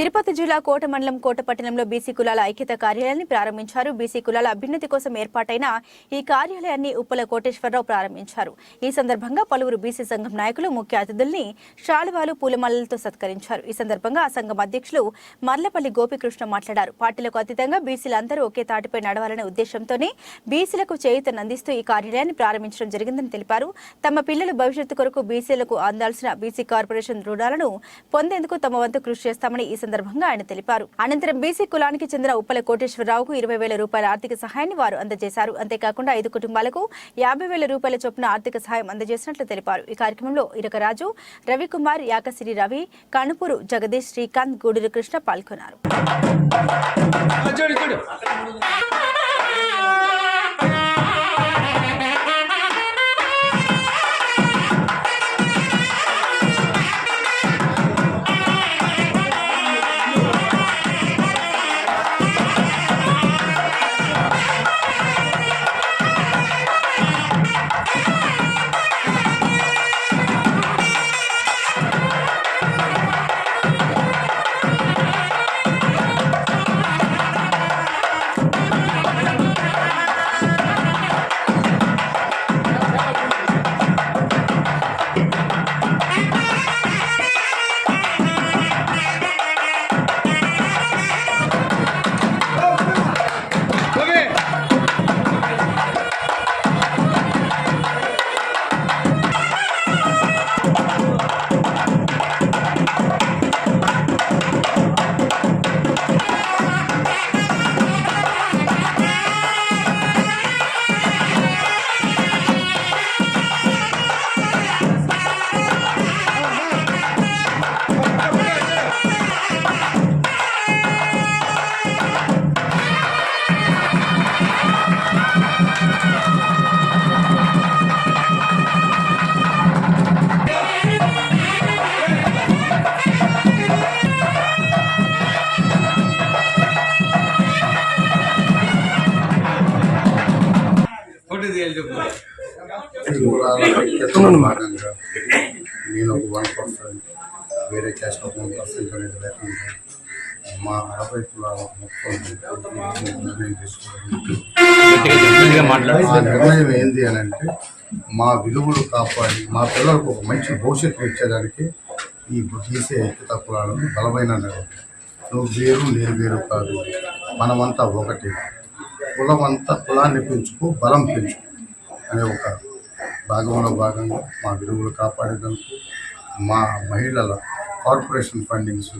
తిరుపతి జిల్లా కోట మండలం కోటపట్టణంలో బీసీ కులాల ఐక్యత కార్యాలయాన్ని ప్రారంభించారు. బీసీ కులాల అభ్యున్నతి కోసం ఏర్పాటైన ఈ కార్యాలయాన్ని ఉప్పల కోటేశ్వరరావు ప్రారంభించారు. ఈ సందర్భంగా పలువురు బీసీ సంఘం నాయకులు ముఖ్య అతిథుల్ని శాలువాలు పూలమాలలతో సత్కరించారు. ఈ సందర్భంగా ఆ సంఘం అధ్యక్షులు మర్లపల్లి గోపికృష్ణ మాట్లాడారు. పార్టీలకు అతీతంగా బీసీలందరూ ఒకే తాటిపై నడవాలనే ఉద్దేశంతోనే బీసీలకు చేయూతను అందిస్తూ ఈ కార్యాలయాన్ని ప్రారంభించడం జరిగిందని తెలిపారు. తమ పిల్లల భవిష్యత్తు కొరకు బీసీలకు అందాల్సిన బీసీ కార్పొరేషన్ రుణాలను పొందేందుకు తమ వంతు కృషి చేస్తామని ఈ సందర్భంగా ఆయన తెలిపారు. అనంతరం బీసీ కులానికి చెందిన ఉప్పల కోటేశ్వరరావుకు ఇరవై వేల రూపాయల ఆర్థిక సహాయాన్ని వారు అందజేశారు. అంతేకాకుండా ఐదు కుటుంబాలకు యాభై వేల రూపాయల చొప్పున ఆర్థిక సహాయం అందజేసినట్లు తెలిపారు. ఈ కార్యక్రమంలో ఇరకరాజు రవికుమార్ యాకసిరి రవి కణుపూరు జగదీష్ శ్రీకాంత్ గూడూరు కృష్ణ పాల్గొన్నారు. కులాల భాగంగా నేను ఒక వన్ పర్సెంట్ వేరే క్యాస్ట్ ఒక వన్ పర్సెంట్ అనేది లేకుండా మా అరవై కులాల మొత్తం నిర్ణయం తీసుకోవడం నిర్ణయం ఏంది అని అంటే మా విలువలు కాపాడి మా పిల్లలకు ఒక మంచి భవిష్యత్తు ఇచ్చేదానికి ఈ తీసే ఐక్యత కులాలను బలమైన నిర్ణయం. నువ్వు వేరు నేను వేరు కాదు మనమంతా ఒకటి కులమంతా కులాన్ని పెంచుకో బలం పెంచుకో అనే ఒక భాగంలో భాగంగా మా విలువలు కాపాడడం మా మహిళల కార్పొరేషన్ ఫండింగ్స్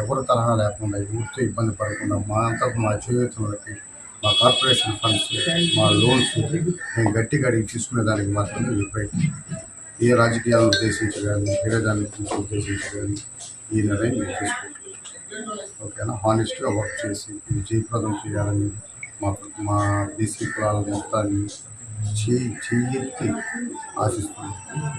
ఎవరి తరహా లేకుండా యూత్ ఇబ్బంది పడకుండా మా అంతకు మా చేయూతులకి మా కార్పొరేషన్ ఫండ్స్ మా లోన్స్ మేము గట్టిగా అడిగి తీసుకునే దానికి మాత్రమే విపరీతం ఏ రాజకీయాలను ఉద్దేశించి కానీ వేరే దాని గురించి ఉద్దేశించి కానీ ఈ నిర్ణయం మేము తీసుకుంటాం ఓకేనా? హానెస్ట్గా వర్క్ చేసి ఇది జయప్రదం చేయాలని మా మా బీసీ కులాల మొత్తాన్ని 제, 제2때 아셨습니다.